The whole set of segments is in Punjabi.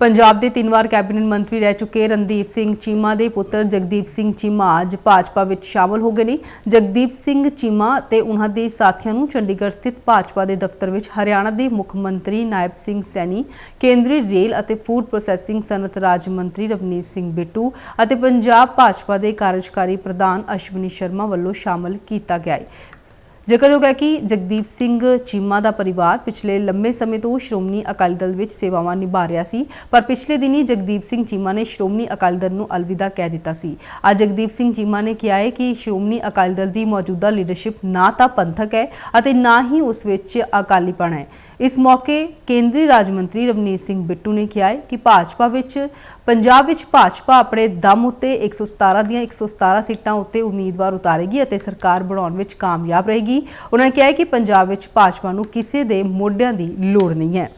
ਪੰਜਾਬ ਦੇ ਤਿੰਨ ਵਾਰ ਕੈਬਨਿਟ ਮੰਤਰੀ ਰਹਿ ਚੁੱਕੇ ਰਣਦੀਪ ਸਿੰਘ ਚੀਮਾ ਦੇ ਪੁੱਤਰ ਜਗਦੀਪ ਸਿੰਘ ਚੀਮਾ ਅੱਜ ਭਾਜਪਾ ਵਿੱਚ ਸ਼ਾਮਲ ਹੋ ਗਏ ਨੇ। ਜਗਦੀਪ ਸਿੰਘ ਚੀਮਾ ਤੇ ਉਹਨਾਂ ਦੇ ਸਾਥੀਆਂ ਨੂੰ ਚੰਡੀਗੜ੍ਹ ਸਥਿਤ ਭਾਜਪਾ ਦੇ ਦਫ਼ਤਰ ਵਿੱਚ ਹਰਿਆਣਾ ਦੇ ਮੁੱਖ ਮੰਤਰੀ ਨਾਇਬ ਸਿੰਘ ਸੈਣੀ, ਕੇਂਦਰੀ ਰੇਲ ਅਤੇ ਫੂਡ ਪ੍ਰੋਸੈਸਿੰਗ ਸਨਅਤ ਰਾਜ ਮੰਤਰੀ ਰਵਨੀਤ ਸਿੰਘ ਬਿੱਟੂ ਅਤੇ ਪੰਜਾਬ ਭਾਜਪਾ ਦੇ ਕਾਰਜਕਾਰੀ ਪ੍ਰਧਾਨ ਅਸ਼ਵਨੀ ਸ਼ਰਮਾ ਵੱਲੋਂ ਸ਼ਾਮਲ ਕੀਤਾ ਗਿਆ ਹੈ। ਜ਼ਿਕਰਯੋਗ ਹੈ ਕਿ ਜਗਦੀਪ ਸਿੰਘ ਚੀਮਾ ਦਾ ਪਰਿਵਾਰ ਪਿਛਲੇ ਲੰਮੇ ਸਮੇਂ ਤੋਂ ਸ਼੍ਰੋਮਣੀ ਅਕਾਲੀ ਦਲ ਵਿੱਚ ਸੇਵਾਵਾਂ ਨਿਭਾ ਰਿਹਾ ਸੀ, ਪਰ ਪਿਛਲੇ ਦਿਨੀ ਜਗਦੀਪ ਸਿੰਘ ਚੀਮਾ ਨੇ ਸ਼੍ਰੋਮਣੀ ਅਕਾਲੀ ਦਲ ਨੂੰ ਅਲਵਿਦਾ ਕਹਿ ਦਿੱਤਾ ਸੀ। ਅੱਜ ਜਗਦੀਪ ਸਿੰਘ ਚੀਮਾ ਨੇ ਕਿਹਾ ਹੈ ਕਿ ਸ਼੍ਰੋਮਣੀ ਅਕਾਲੀ ਦਲ ਦੀ ਮੌਜੂਦਾ ਲੀਡਰਸ਼ਿਪ ਨਾ ਤਾਂ ਪੰਥਕ ਹੈ ਅਤੇ ਨਾ ਹੀ ਉਸ ਵਿੱਚ ਅਕਾਲੀਪਣ ਹੈ। ਇਸ ਮੌਕੇ ਕੇਂਦਰੀ ਰਾਜ ਮੰਤਰੀ ਰਵਨੀਤ ਸਿੰਘ ਬਿੱਟੂ ਨੇ ਕਿਹਾ ਹੈ ਕਿ ਭਾਜਪਾ ਵਿੱਚ, ਪੰਜਾਬ ਵਿੱਚ ਭਾਜਪਾ ਆਪਣੇ ਦਮ ਉੱਤੇ 117 ਦੀਆਂ 117 ਸੀਟਾਂ ਉੱਤੇ ਉਮੀਦਵਾਰ ਉਤਾਰੇਗੀ ਅਤੇ ਸਰਕਾਰ ਬਣਾਉਣ ਵਿੱਚ ਕਾਮਯਾਬ ਰਹੇਗੀ। ਉਹਨਾਂ ਨੇ ਕਿਹਾ ਕਿ ਪੰਜਾਬ ਵਿੱਚ ਭਾਜਪਾ ਨੂੰ ਕਿਸੇ ਦੇ ਮੋਢਿਆਂ ਦੀ ਲੋੜ ਨਹੀਂ ਹੈ।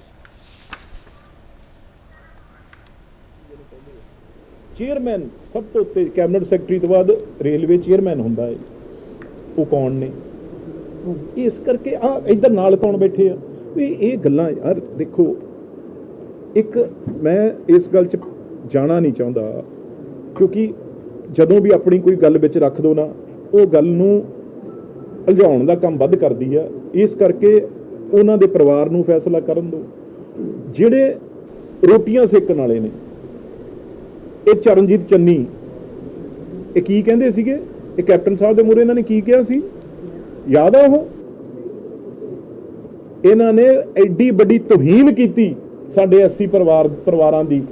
ਚੇਅਰਮੈਨ ਸਭ ਤੋਂ ਉੱਤੇ ਕੈਬਨਿਟ ਸੈਕਟਰੀ ਤੋਂ ਬਾਅਦ ਰੇਲਵੇ ਚੇਅਰਮੈਨ ਹੁੰਦਾ ਹੈ। ਉਹ ਕੌਣ ਨੇ? ਇਸ ਕਰਕੇ ਆ ਇੱਧਰ ਨਾਲ ਕੌਣ ਬੈਠੇ ਆ? ਵੀ ਇਹ ਗੱਲਾਂ ਯਾਰ ਦੇਖੋ, ਇੱਕ ਮੈਂ ਇਸ ਗੱਲ 'ਚ ਜਾਣਾ ਨਹੀਂ ਚਾਹੁੰਦਾ, ਕਿਉਂਕਿ ਜਦੋਂ ਵੀ ਆਪਣੀ ਕੋਈ ਗੱਲ ਵਿੱਚ ਰੱਖ ਦੋ ਨਾ, ਉਹ ਗੱਲ ਨੂੰ ਉਲਝਾਉਣ ਦਾ ਕੰਮ ਵੱਧ ਕਰਦੀ ਆ, ਇਸ ਕਰਕੇ ਉਹਨਾਂ ਦੇ ਪਰਿਵਾਰ ਨੂੰ ਫੈਸਲਾ ਕਰਨ ਦਿਓ। ਜਿਹੜੇ ਰੋਟੀਆਂ ਸੇਕਣ ਵਾਲੇ ਨੇ, ਇਹ ਚਰਨਜੀਤ ਚੰਨੀ, ਇਹ ਕੀ ਕਹਿੰਦੇ ਸੀਗੇ? ਇਹ ਕੈਪਟਨ ਸਾਹਿਬ ਦੇ ਮੂਹਰੇ ਇਹਨਾਂ ਨੇ ਕੀ ਕਿਹਾ ਸੀ? ਯਾਦ ਆ ਉਹ? ਇਹਨਾਂ ਨੇ ਐਡੀ ਵੱਡੀ ਤੋਹੀਨ ਕੀਤੀ ਸਾਡੇ 80 ਪਰਿਵਾਰ, ਪਰਿਵਾਰਾਂ ਦੀ।